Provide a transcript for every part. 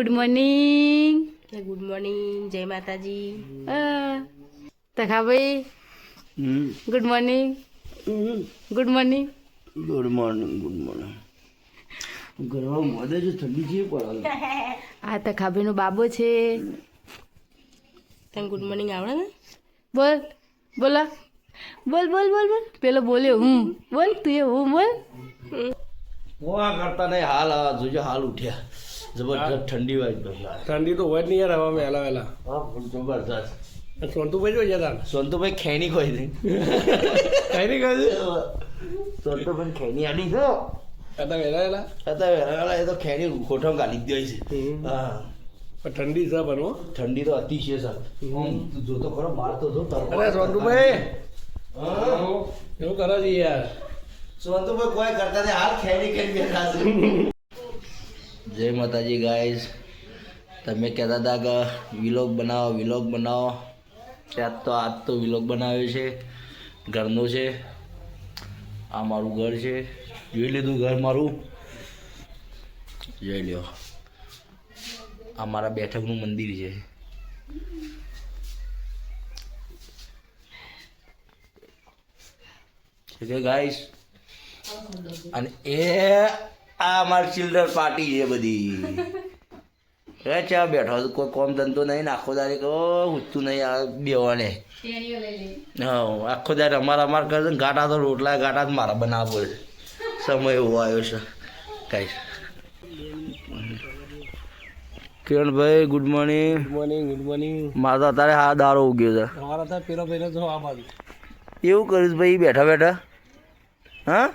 Good morning good morning જય માતાજી. Takhabhai good morning good morning good morning good morning ઘરમાં મોદે છે ઠંડી છે પડે આ તખાભાઈનો બાબો છે. તને ગુડ મોર્નિંગ આવડે ને? બોલ બોલો બોલ બોલ બોલ બોલ. પેલો બોલ્યો હું બોલ તું એ હું બોલ. હોવા કરતા નહીં હાલ આ જોજો હાલ ઉઠ્યા. જબરજસ્ત ઠંડી વાય ઠંડી તો હોય જ નહીં યાર હવા વહેલા વહેલા. હા જબરજસ્ત. સોનતુભાઈ જોઈ જતા સોનતુભાઈ ખેણી ખોઈ દે ખેની નહીં? કહ્યું સોનતુભાઈ ખેની આડી છો. હતા વહેલા વહેલા. અત્યારે એ તો ખેણી ખોઠો ગાલી દે છે. હા. ઠંડી છે બનવો ઠંડી તો અતિશય છે જો તો ખરો બહાર તો જો. અરે સોનતુભાઈ! હા. એવું કરો છો યાર. સોનતુભાઈ કોઈ કરતા હાલ ખેડી કરી બેઠા છે. જય માતાજી ગાઈઝ તમે કહેતા હતા કે વિલોગ બનાવો વિલોગ બનાવો. ત્યાં તો આજ તો વિલોગ બનાવ્યો છે, ઘરનો છે. આ મારું ઘર છે. જોઈ લીધું ઘર મારું? જોઈ લ્યો. આ મારા બેઠકનું મંદિર છે. છે ગાઈસ અને એ આ અમારી ચિલ્ડ્રન પાર્ટી છે બધી. હે ચા બેઠો કોઈ કોમ ધંધો નહીં ને આખો દાડે ઉઠતું નહીં આ બેવાને. હા આખો દાડે અમારા અમાર કરે છે ગાટા તો રોટલા ગાટા જ મારા બનાવો છે. સમય એવો આવ્યો છે. કાંઈ. Kiranbhai good morning good morning good morning મારો અત્યારે હા દારો ઉગ્યો છે. તમારા ત્યાં પેલો પહેલો જો આ બાજુ એવું કરીશ ભાઈ બેઠા બેઠા. હા?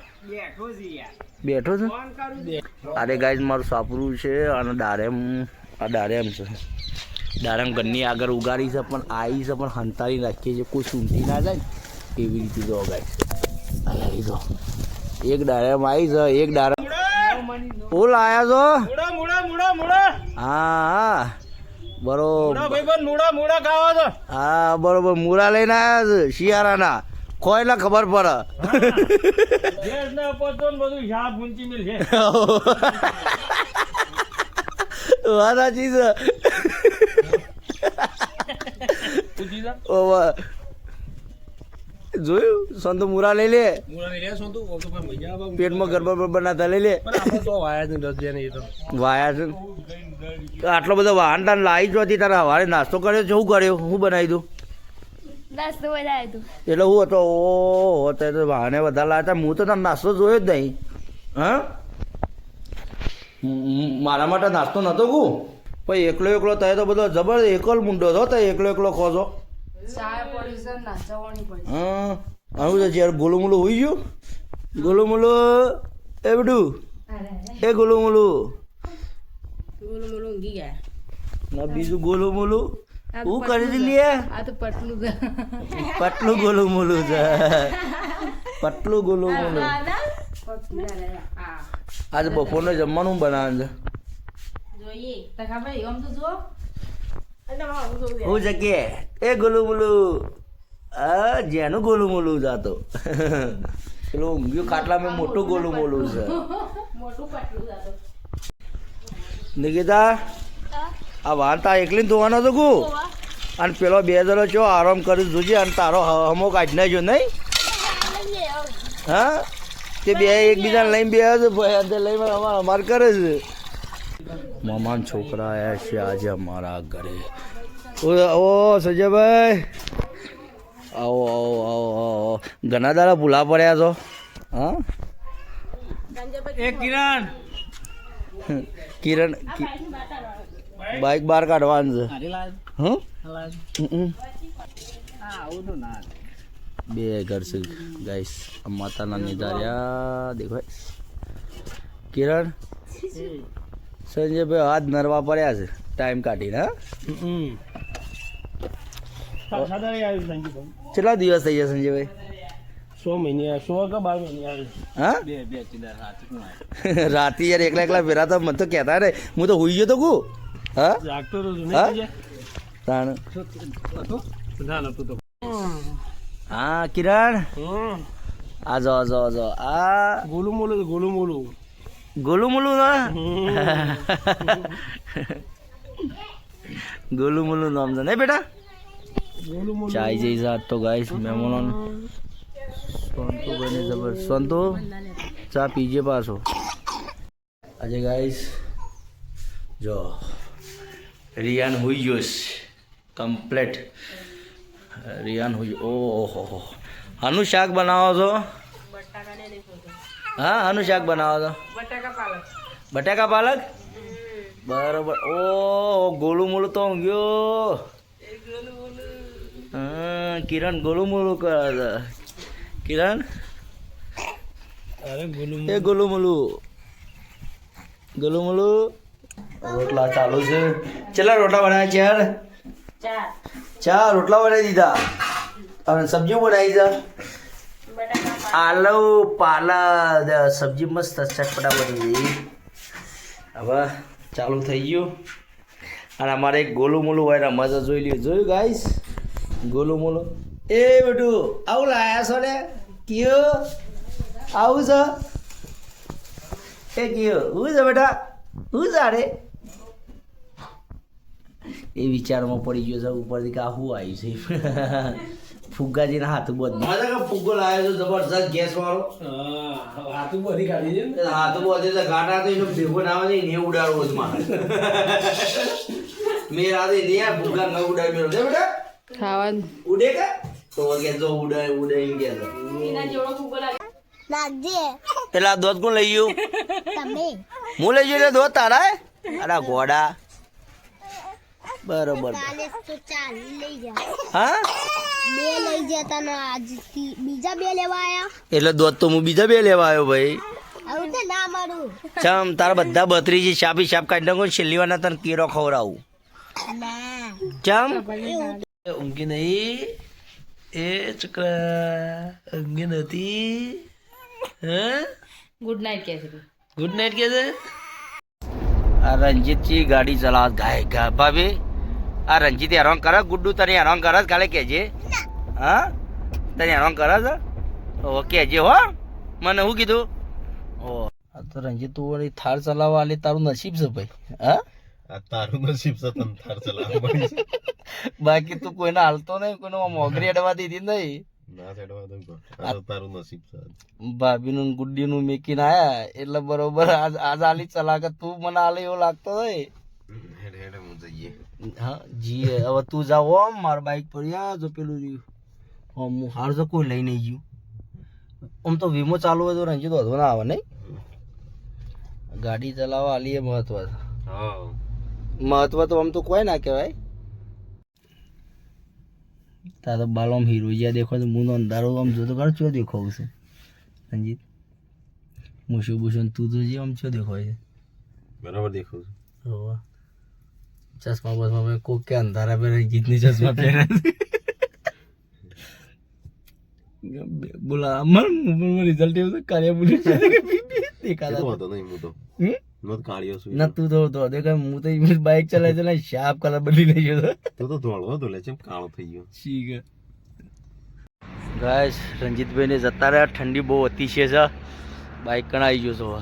બેઠો છું? અરે ગાઈઝ મારું સાપરું છે અને દારેમ આ દારેમ છે. દારેમ ઘરની આગળ ઉગાડી છે પણ આવી છે પણ હંતારી રાખીએ છીએ કોઈ સૂંટી ના જાય એવી રીતે જો ગાઈઝ લીધો એક દારેમ આવી છે એક દારેમ ફૂલ આયા છો? હા હા. બરોબર. હા બરોબર. મૂળા લઈને આવ્યા છે શિયાળાના. કોઈ ના ખબર પડે. વાદા ને પતો બધું શાક ઊંચી મિલ છે વાત સાચી છે ઊંચી જા ઓવા. જોયું સંતુ મુરા લઈ લે. પેટમાં ગરબા બરબર ના થાય લઈ લે વાયા છે આટલો બધો વાહન તાર લાવી જ નથી તારા હવારે નાસ્તો કર્યો છે શું કર્યો? હું બનાવી દઉં નાસ્તો વધારે તું એટલે હું હતો ઓ અત્યારે તો વાહને વધારે લાવ્યા હતા હું તો તાર નાસ્તો જોયો જ નહીં. હા? મારા માટે નાસ્તો નહોતો કું. પછી એકલો એકલો તય તો બધો જબર એકલ મુંડો હતો તો એકલો એકલો ખોજો હા? આવું છે યાર ગોલું મોલું હોઈ ગયું? ગોલું મોલું એ બધું એ ગોલું મોલું ગયા. ના બીજું ગોલું મોલું હું કરી દીધી આ તો પટલું પટલું ગોલું મોલું છે પટલું ગોલું મોલું આજે બપોરને જમવાનું બનાવવાનું છે જોઈએ તખાભાઈ આમ તો જો હું છે કે એ ગોલું મોલું આ જેનું ગોલું મોલું જાતો પેલું ઊંઘ્યું ખાટલામાં મોટું ગોલું મોલું છે મોટું પટલું જાતો નિકિતા આ વાંતા એકલીને એકલી ધોવાનો તો કુ? અને પેલો બે જણો છો આરામ કરી જોજે અને તારો હ- હમો કાઢી નાખ્યો નહીં? હા? તે બે એકબીજાને લઈને બે અંતે લઈને અમાર અમાર કરે છે. મામાન છોકરા આવ્યા છે આજે અમારા ઘરે. ઓ સજયભાઈ આવો આવો આવો આવો. ઘણા દાડા ભૂલા પડ્યા છો. હા? એ કિરણ. કિરણ બાઇક બહાર કાઢવાનું છે. બે ઘર છે ગાઈસ માતાના નિધાર્યા. દેખાય કિરણ? સંજયભાઈ હાથ નરવા પડ્યા છે. ટાઈમ કાઢીને કેટલા દિવસ થઈ ગયા સંજયભાઈ? સો મહિને સો કે બાર મહિને હા? બે બે રાતે યાર એકલા એકલા ફેરા તો મને તો કહેતા રે. હું તો હુઈ ગયો તો કુ હા? જાગતો તો? નહીં તાણ ના હા કિરણ? આ જો જો જો આ ગોલુ મોલું ગોલુ મોલું ગોલુ મોલું ના? ગોલુ મોલું નામ છે. નહીં બેટા? ચાઈ જઈ જાત તો ગાઈસ મહેમાનો સોનતો બને જબર. સોનતો ચા પીજે પાછો. આજે ગાઈસ જો રિયાન હુઈ ગયો છે કમ્પ્લેટ રિયાન હુઈ ઓહો હો આનું શાક બનાવો છો? હા આનું શાક બનાવો છો? બટાકા પાલક? બરોબર. ઓ ગોલું મોલું તો ઊંઘ્યો હા કિરણ ગોલું મોલું કરે છે કિરણ? અરે ગોલું એ ગોલું મોલું ગોલું મોલું રોટલા ચાલુ છે. કેટલા રોટલા બનાવ્યા છે યાર? ચાર. રોટલા બનાવી દીધા. અને સબ્જી બનાવી દીધા? આલુ પાલા સબ્જી મસ્ત ચટપટા બની ગઈ. હવે ચાલુ થઈ ગયું. અને અમારે એક ગોલું મોલું હોય મજા જોઈ લ્યું. જોયું ગાઈસ ગોલું મોલું. એ બેટું આવું લાયા છો ને? કયો? આવું છે? એ કયો? હું છે બેટા? હું છે એ વિચારમાં પડી ગયો છે ઉપરથી કે આ શું આવ્યું છે? ફુગ્ગાજીના હાથ બંધ. ફુગ્ગો લાવ્યો છે જબરજસ્ત ગેસ વાળો. હાથું બધી કાઢી છે હાથું બધે તો ગાટા તો એનો ભેગો ના આવે ને એ ઉડાડવો જ મારે. મેં રાતે ને યાર ફુગ્ગા ન ઉડાડી મેળો બેટા. ખાવાનું. ઉડે કે? તો કે જો ઉડે ઉડે એમ કે છે. પેલા દોત કોણ લઈ ગયું? હું લઈ ગયો દોત તારા? અરે ઘોડા બરોબર. કાલે તો લઈ જા. હા? બે લઈ જતા ને બીજા બે લેવા આયા? એટલે દોત તો હું બીજા બે લેવા આવ્યો ભાઈ. આવું તો ના મારું? ચમ તારા બધા બત્રીજી શાપી શાપ કાઢી નાખો છેલ્લી વાર તને કેરો ખવડાવું. ના. ચમ? ઊંઘી નહીં. એ છોકરા ઊંઘી નથી. હે? ગુડ નાઇટ કે છે ગુડ નાઇટ કે છે આ રંજીતજી ગાડી ચલાવ ગાય ગા ભાભી. આ રંજીત હેરાન કરે? ગુડ્ડુ તને હેરાન કરે છે કાલે કહેજે. હા? તને હેરાન કરે છે? ઓ કહેજે હો. મને શું કીધું? ઓ. આ તો રંજીત તું વળી થાર ચલાવવા આલી તારું નસીબ છે ભાઈ. હા? આ તારું નસીબ છે તને થાર ચલાવવા બાકી તું કોઈને હાલતો નહીં કોઈને મોગરી અડવા દીધી નહીં. ભાભીનું ગુડ્ડીનું મેકીને આયા એટલે બરોબર આજ આજ આલી ચલા કે તું મને આલે એવો લાગતો હોય હું જી હવે તું જાવ ઓમ માર બાઈક પર. યા જો પેલું રહ્યું. ઓમ હું હાર તો કોઈ લઈ નહીં ગયું. આમ તો વીમો ચાલુ હોય તો રંજીત વધુ ના આવે નહીં? ગાડી ચલાવવા આલી એ મહત્વ. હા. મહત્વ તો આમ તો કોઈ ના કહેવાય. તા તો બાલો આમ હીરો જ્યાં દેખો તો મું અંધારો આમ જોતો કર ચો દેખાવું છે? રંજીત મૂછું બૂછું તું તો જે આમ ચો દેખાય છે? બરાબર દેખું છું. હોવે. ચશ્મા બસમા મેં કોક કે અંધારા पे રંજીતની ચશ્મા પહેર્યા છે બોલા અમાર રિઝલ્ટ એવું છે કાર્ય બોલી છે. કે તો દેખાતા વાંધો નહીં હું તો. હમ? હું તો કાળિયો છું. ના તું તો તો દેખ હું તો ઇમેજ બાઇક ચલાવે છે ને શાર્પ કલર બદલી લઈ ગયો તું તો ધોળો હતો લે ચેમ કાળો થઈ ગયો. ઠીક ગાઈસ રંજીતભાઈને જતા રહ્યા. ઠંડી બહુ અતિશય છે બાઇક કણ આવી ગયો છો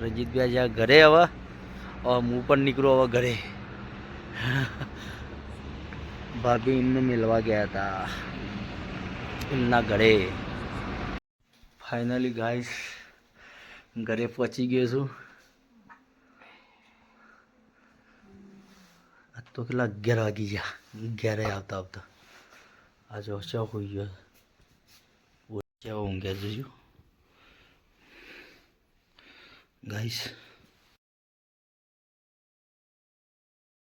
રંજીતભાઈ જ્યાં ઘરે હવે હું પણ નીકળું હવે ઘરે ભાભી એમને મેળવા ગયા હતા એમના ઘરે ફાઇનલી ગાઈસ ઘરે પહોંચી ગયો છું આજ તો કેટલા અગિયાર વાગી ગયા અગિયારે આવતા આવતા આ જો ચા હોઈ ગયો ચા ઊંઘ્યા જોજો ગાઈસ